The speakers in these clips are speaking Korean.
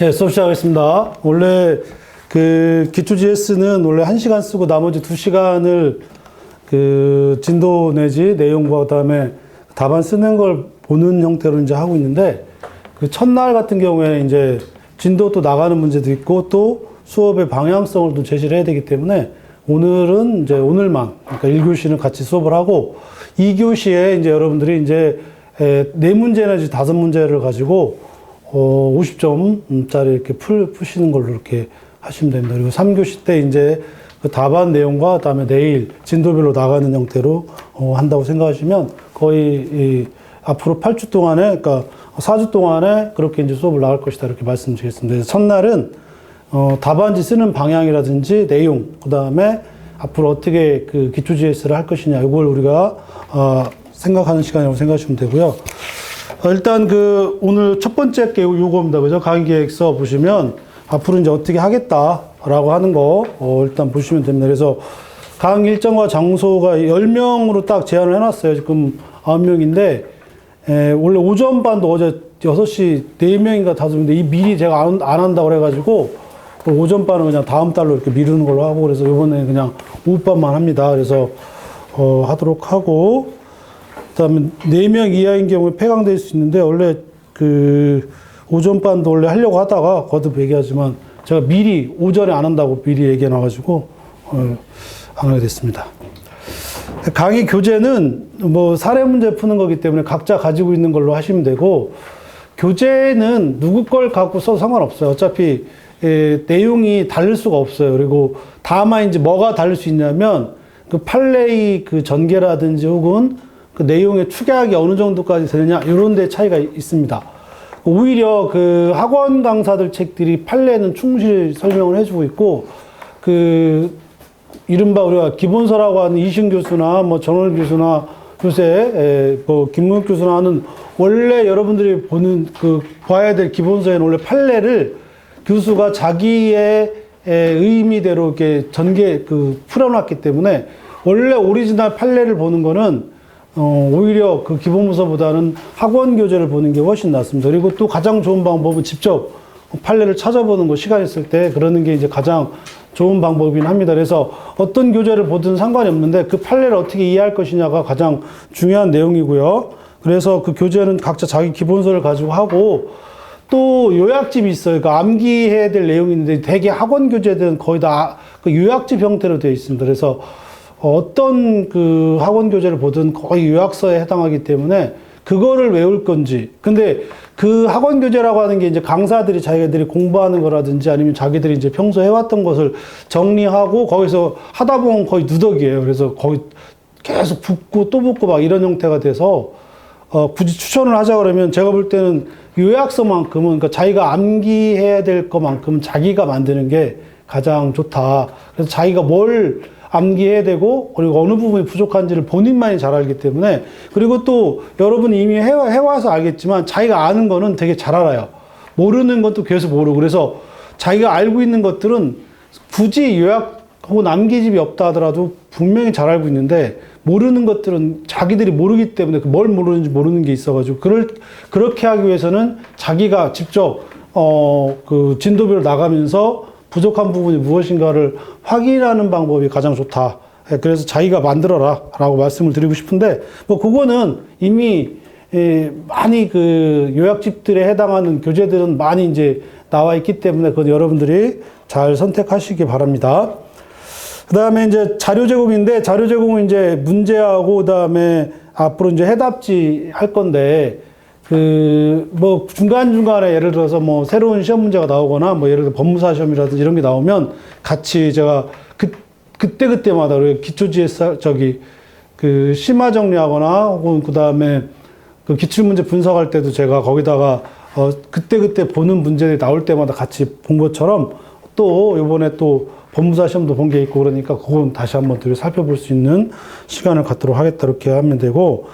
예, 수업 시작하겠습니다. 원래 그 기초 GS는 원래 1시간 쓰고 나머지 2시간을 그 진도 내지 내용과 그다음에 답안 쓰는 걸 보는 형태로 이제 하고 있는데 그 첫날 같은 경우에 이제 진도 또 나가는 문제도 있고 또 수업의 방향성을 또 제시를 해야 되기 때문에 오늘은 이제 오늘만 그러니까 1교시는 같이 수업을 하고 2교시에 이제 여러분들이 이제 에, 네 문제 내지 다섯 문제를 가지고 어, 50점짜리 이렇게 풀, 푸시는 걸로 이렇게 하시면 됩니다. 그리고 3교시 때 이제 그 답안 내용과 그다음에 내일 진도별로 나가는 형태로 어, 한다고 생각하시면 거의 이 앞으로 8주 동안에 그러니까 4주 동안에 그렇게 이제 수업을 나갈 것이다 이렇게 말씀드리겠습니다. 첫날은 어, 답안지 쓰는 방향이라든지 내용 그다음에 앞으로 어떻게 그 기초 GS를 할 것이냐 이걸 우리가 어, 생각하는 시간이라고 생각하시면 되고요. 어, 일단 그 오늘 첫 번째 게 요거입니다. 그죠? 강의 계획서 보시면 앞으로 이제 어떻게 하겠다라고 하는 거 어, 일단 보시면 됩니다. 그래서 강 일정과 장소가 10명으로 딱 제한을 해놨어요. 지금 9명인데 에, 원래 오전 반도 어제 6시 4명인가 5명인데 이 미리 제가 안, 안 한다고 그래가지고 오전 반은 그냥 다음 달로 이렇게 미루는 걸로 하고 그래서 이번에 그냥 오후 반만 합니다. 그래서 어, 하도록 하고 그다음에 4명 이하인 경우에 폐강될 수 있는데 원래 그 오전반도 원래 하려고 하다가 거듭 얘기하지만 제가 미리 오전에 안 한다고 미리 얘기해 놔가지고 어, 안 하게 됐습니다. 강의 교재는 뭐 사례 문제 푸는 거기 때문에 각자 가지고 있는 걸로 하시면 되고 교재는 누구 걸 갖고 써도 상관없어요. 어차피 에, 내용이 다를 수가 없어요. 그리고 다만 이제 뭐가 다를 수 있냐면 그 판례의 그 전개라든지 혹은 그 내용의 축약이 어느 정도까지 되느냐 이런 데 차이가 있습니다. 오히려 그 학원 강사들 책들이 판례는 충실히 설명을 해주고 있고 그 이른바 우리가 기본서라고 하는 이신 교수나 뭐 전월 교수나 요새 에, 뭐 김문욱 교수나 하는 원래 여러분들이 보는 그 봐야 될 기본서에는 원래 판례를 교수가 자기의 에, 의미대로 이렇게 전개 그 풀어놨기 때문에 원래 오리지널 판례를 보는 거는 어, 오히려 그 기본문서보다는 학원 교재를 보는 게 훨씬 낫습니다. 그리고 또 가장 좋은 방법은 직접 판례를 찾아보는 거 시간 있을 때 그러는 게 이제 가장 좋은 방법이긴 합니다. 그래서 어떤 교재를 보든 상관이 없는데 그 판례를 어떻게 이해할 것이냐가 가장 중요한 내용이고요. 그래서 그 교재는 각자 자기 기본서를 가지고 하고 또 요약집이 있어요. 그러니까 암기해야 될 내용이 있는데 대개 학원 교재들은 거의 다 그 요약집 형태로 되어 있습니다. 그래서 어떤 그 학원 교재를 보든 거의 요약서에 해당하기 때문에 그거를 외울 건지. 근데 그 학원 교재라고 하는 게 이제 강사들이 자기들이 공부하는 거라든지 아니면 자기들이 이제 평소 해왔던 것을 정리하고 거기서 하다 보면 거의 누덕이에요. 그래서 거의 계속 붙고 또 붙고 막 이런 형태가 돼서 어, 굳이 추천을 하자 그러면 제가 볼 때는 요약서만큼은 그러니까 자기가 암기해야 될 것만큼 자기가 만드는 게 가장 좋다. 그래서 자기가 뭘 암기해야 되고 그리고 어느 부분이 부족한지를 본인만이 잘 알기 때문에 그리고 또 여러분이 이미 해와, 해와서 알겠지만 자기가 아는 거는 되게 잘 알아요. 모르는 것도 계속 모르고 그래서 자기가 알고 있는 것들은 굳이 요약하고 남기집이 없다 하더라도 분명히 잘 알고 있는데 모르는 것들은 자기들이 모르기 때문에 그뭘 모르는지 모르는 게 있어가지고 그럴 그렇게 하기 위해서는 자기가 직접 어 그 진도별로 나가면서 부족한 부분이 무엇인가를 확인하는 방법이 가장 좋다. 예, 그래서 자기가 만들어라 라고 말씀을 드리고 싶은데, 뭐, 그거는 이미, 예, 많이 그 요약집들에 해당하는 교재들은 많이 이제 나와 있기 때문에 그건 여러분들이 잘 선택하시기 바랍니다. 그 다음에 이제 자료 제공인데, 자료 제공은 이제 문제하고, 그 다음에 앞으로 이제 해답지 할 건데, 그, 뭐, 중간 중간에 예를 들어서 뭐, 새로운 시험 문제가 나오거나, 뭐, 예를 들어 법무사 시험이라든지 이런 게 나오면 같이 제가 그, 그때 그때마다 우리 기초지에서 저기, 그, 심화 정리하거나, 혹은 그 다음에 그 기출 문제 분석할 때도 제가 거기다가, 어, 그때 그때 보는 문제들이 나올 때마다 같이 본 것처럼 또, 요번에 또 법무사 시험도 본 게 있고 그러니까 그건 다시 한번 더 살펴볼 수 있는 시간을 갖도록 하겠다. 이렇게 하면 되고,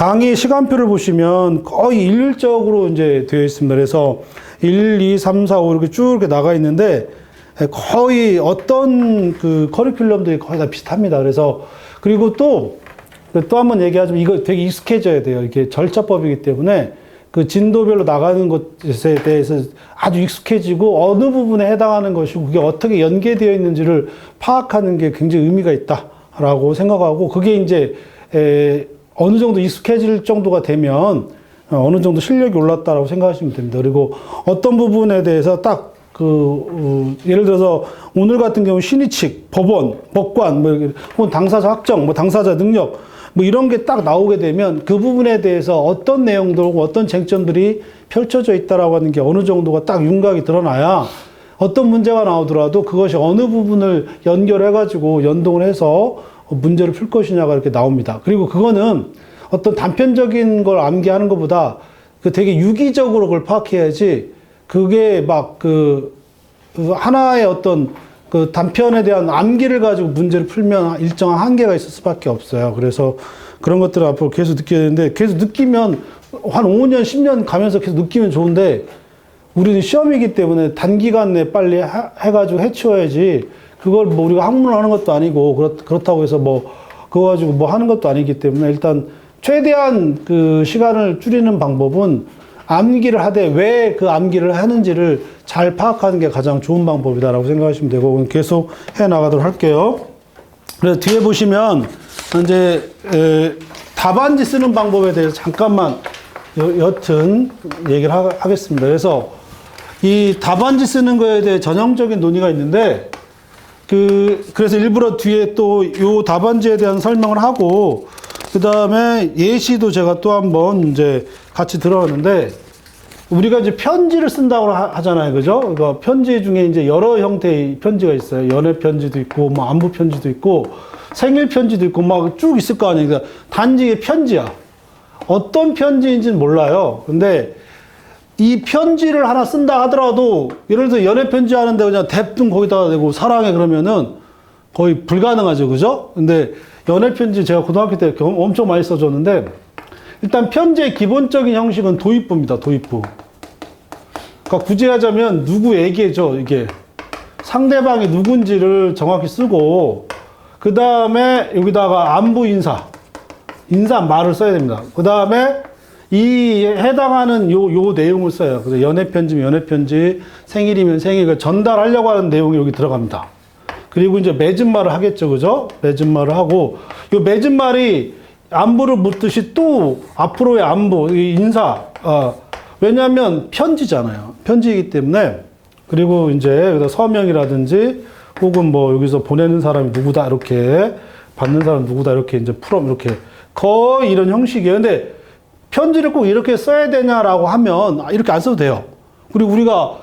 강의 시간표를 보시면 거의 일률적으로 이제 되어 있습니다. 그래서 1, 2, 3, 4, 5 이렇게 쭉 이렇게 나가 있는데 거의 어떤 그 커리큘럼들이 거의 다 비슷합니다. 그래서 그리고 또 또 한 번 얘기하자면 이거 되게 익숙해져야 돼요. 이게 절차법이기 때문에 그 진도별로 나가는 것에 대해서 아주 익숙해지고 어느 부분에 해당하는 것이고 그게 어떻게 연계되어 있는지를 파악하는 게 굉장히 의미가 있다라고 생각하고 그게 이제 에, 어느 정도 익숙해질 정도가 되면 어, 어느 정도 실력이 올랐다라고 생각하시면 됩니다. 그리고 어떤 부분에 대해서 딱 그, 어, 예를 들어서 오늘 같은 경우 신의칙, 법원, 법관, 뭐, 혹은 당사자 확정, 뭐 당사자 능력, 뭐 이런 게 딱 나오게 되면 그 부분에 대해서 어떤 내용들, 혹은 어떤 쟁점들이 펼쳐져 있다라고 하는 게 어느 정도가 딱 윤곽이 드러나야 어떤 문제가 나오더라도 그것이 어느 부분을 연결해가지고 연동을 해서 문제를 풀 것이냐가 이렇게 나옵니다. 그리고 그거는 어떤 단편적인 걸 암기하는 것보다 그 되게 유기적으로 그걸 파악해야지 그게 막 그 하나의 어떤 그 단편에 대한 암기를 가지고 문제를 풀면 일정한 한계가 있을 수밖에 없어요. 그래서 그런 것들을 앞으로 계속 느껴야 되는데 계속 느끼면 한 5년, 10년 가면서 계속 느끼면 좋은데 우리는 시험이기 때문에 단기간 내에 빨리 하- 해가지고 해치워야지 그걸 뭐 우리가 학문을 하는 것도 아니고 그렇, 그렇다고 해서 뭐 그거 가지고 뭐 하는 것도 아니기 때문에 일단 최대한 그 시간을 줄이는 방법은 암기를 하되 왜 그 암기를 하는지를 잘 파악하는 게 가장 좋은 방법이다라고 생각하시면 되고 계속 해 나가도록 할게요. 그래서 뒤에 보시면 이제 에, 답안지 쓰는 방법에 대해서 잠깐만 여, 여튼 얘기를 하, 하겠습니다. 그래서 이 답안지 쓰는 거에 대해 전형적인 논의가 있는데 그 그래서 일부러 뒤에 또 요 답안지에 대한 설명을 하고 그 다음에 예시도 제가 또 한번 이제 같이 들어왔는데 우리가 이제 편지를 쓴다고 하- 하잖아요, 그죠? 그러니까 편지 중에 이제 여러 형태의 편지가 있어요. 연애 편지도 있고, 뭐 안부 편지도 있고, 생일 편지도 있고, 막 쭉 있을 거 아니에요. 그러니까 단지 편지야. 어떤 편지인지는 몰라요. 근데 이 편지를 하나 쓴다 하더라도 예를 들어 연애 편지 하는데 그냥 대뜸 거기다가 대고 사랑해 그러면은 거의 불가능하죠. 그죠? 근데 연애 편지 제가 고등학교 때 엄청 많이 써줬는데 일단 편지의 기본적인 형식은 도입부입니다. 도입부. 그러니까 굳이 하자면 누구 얘기죠. 이게 상대방이 누군지를 정확히 쓰고 그 다음에 여기다가 안부 인사 인사 말을 써야 됩니다. 그 다음에 이 해당하는 요, 요 내용을 써요. 그래서 연애 편지면 연애 편지, 생일이면 생일, 그 전달하려고 하는 내용이 여기 들어갑니다. 그리고 이제 맺은 말을 하겠죠. 그죠? 맺은 말을 하고, 요 맺은 말이 안부를 묻듯이 또 앞으로의 안부, 이 인사, 어, 왜냐하면 편지잖아요. 편지이기 때문에. 그리고 이제 서명이라든지 혹은 뭐 여기서 보내는 사람이 누구다 이렇게 받는 사람 누구다 이렇게 이제 풀어 이렇게 거의 이런 형식이에요. 근데 편지를 꼭 이렇게 써야 되냐라고 하면 아, 이렇게 안 써도 돼요. 그리고 우리가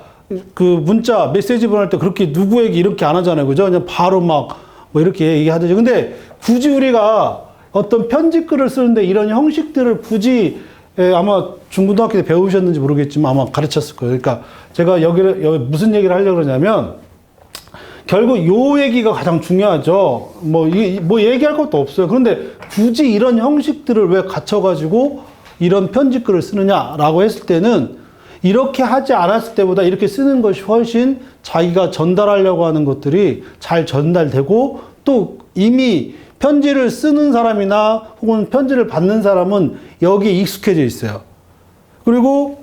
그 문자 메시지 보낼 때 그렇게 누구에게 이렇게 안 하잖아요. 그죠? 그냥 바로 막 뭐 이렇게 얘기하듯이. 근데 굳이 우리가 어떤 편지 글을 쓰는데 이런 형식들을 굳이 예, 아마 중고등학교 때 배우셨는지 모르겠지만 아마 가르쳤을 거예요. 그러니까 제가 여기를 여기 무슨 얘기를 하려고 그러냐면 결국 요 얘기가 가장 중요하죠. 뭐, 이, 뭐 얘기할 것도 없어요. 그런데 굳이 이런 형식들을 왜 갖춰가지고 이런 편집글을 쓰느냐라고 했을 때는 이렇게 하지 않았을 때보다 이렇게 쓰는 것이 훨씬 자기가 전달하려고 하는 것들이 잘 전달되고 또 이미 편지를 쓰는 사람이나 혹은 편지를 받는 사람은 여기에 익숙해져 있어요. 그리고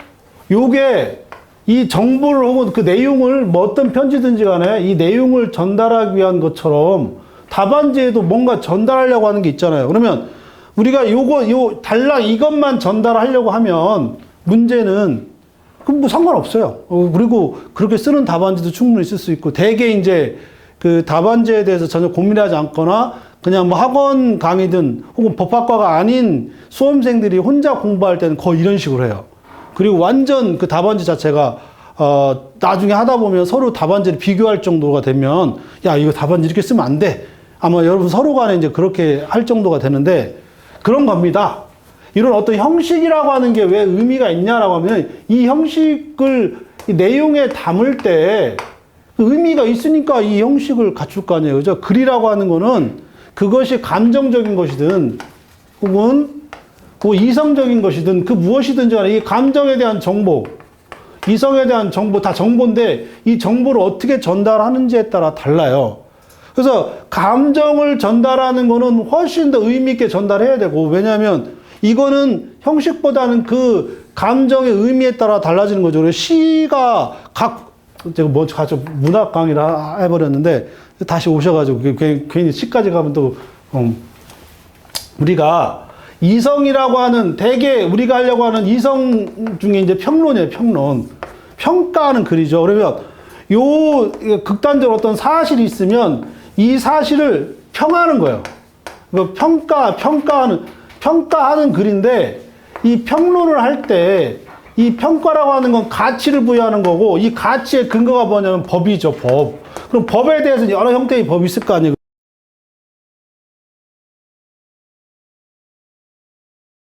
요게 이 정보를 혹은 그 내용을 뭐 어떤 편지든지 간에 이 내용을 전달하기 위한 것처럼 답안지에도 뭔가 전달하려고 하는 게 있잖아요. 그러면 우리가 요거 요 달랑 이것만 전달하려고 하면 문제는 그럼 뭐 상관없어요. 어, 그리고 그렇게 쓰는 답안지도 충분히 쓸 수 있고 대개 이제 그 답안지에 대해서 전혀 고민하지 않거나 그냥 뭐 학원 강의든 혹은 법학과가 아닌 수험생들이 혼자 공부할 때는 거의 이런 식으로 해요. 그리고 완전 그 답안지 자체가 어 나중에 하다 보면 서로 답안지를 비교할 정도가 되면 야 이거 답안지 이렇게 쓰면 안 돼. 아마 여러분 서로 간에 이제 그렇게 할 정도가 되는데 그런 겁니다. 이런 어떤 형식이라고 하는 게 왜 의미가 있냐라고 하면 이 형식을 이 내용에 담을 때그 의미가 있으니까 이 형식을 갖출 거 아니에요. 그죠? 글이라고 하는 거는 그것이 감정적인 것이든 혹은 뭐 이성적인 것이든 그 무엇이든지 간에 이 감정에 대한 정보, 이성에 대한 정보 다 정보인데 이 정보를 어떻게 전달하는지에 따라 달라요. 그래서 감정을 전달하는 거는 훨씬 더 의미 있게 전달해야 되고 왜냐하면 이거는 형식보다는 그 감정의 의미에 따라 달라지는 거죠. 시가 각 제가 뭐 가서 문학 강의를 해버렸는데 다시 오셔가지고 그 괜히- 시까지 가면 또 음, 우리가 이성이라고 하는 대개 우리가 하려고 하는 이성 중에 이제 평론이에요, 평론. 평가하는 글이죠. 그러면 요 극단적으로 어떤 사실이 있으면 이 사실을 평하는 거예요. 그 평가, 평가하는, 평가하는 글인데 이 평론을 할 때 이 평가라고 하는 건 가치를 부여하는 거고 이 가치의 근거가 뭐냐면 법이죠, 법. 그럼 법에 대해서 여러 형태의 법이 있을 거 아니에요.